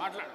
మాట్లాడు.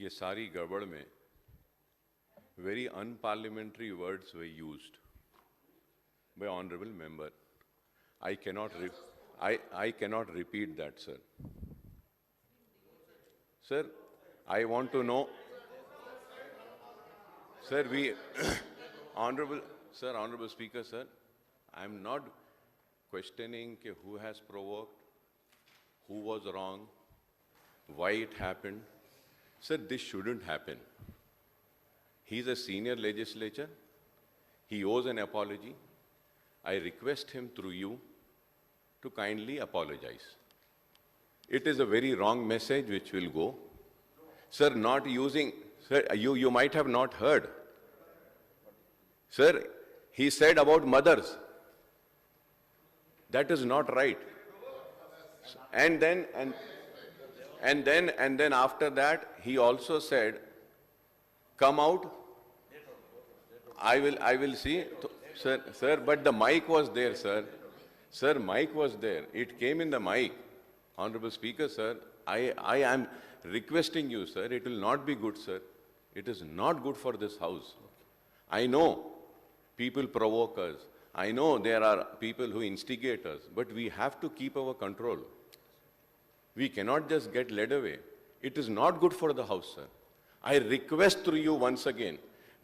ये सारी गड़बड़ में very unparliamentary words were used by honorable member. I cannot, re- I, I cannot repeat that, sir. Sir, I want to know, sir, we, honorable, sir, honorable speaker, sir, I am not questioning ke who has provoked, who was wrong, why it happened. Sir, this shouldn't happen. He's a senior legislator. He owes an apology. I request him through you to kindly apologize. It is a very wrong message which will go. Sir, not using, sir, you, you might have not heard. Sir, he said about mothers. That is not right. And then, and, and then, and then after that, he also said, come out. I will, I will see. Sir, sir, but the mic was there, sir. Sir, mic was there. It came in the mic. Honorable Speaker, sir, I, I am requesting you, sir, it will not be good, sir. It is not good for this house. I know people provoke us. I know there are people who instigate us, but we have to keep our control. We cannot just get led away. It is not good for the House, sir. I request through you once again,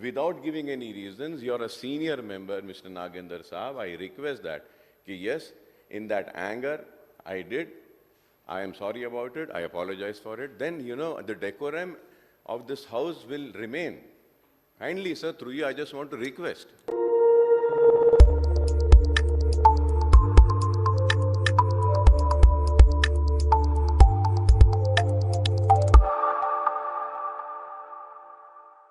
without giving any reasons, you are a senior member, Mr. Nagendra Saab. I request that, ki yes, in that anger, I did. I am sorry about it. I apologize for it. Then, you know, the decorum of this House will remain. Kindly, sir, through you, I just want to request.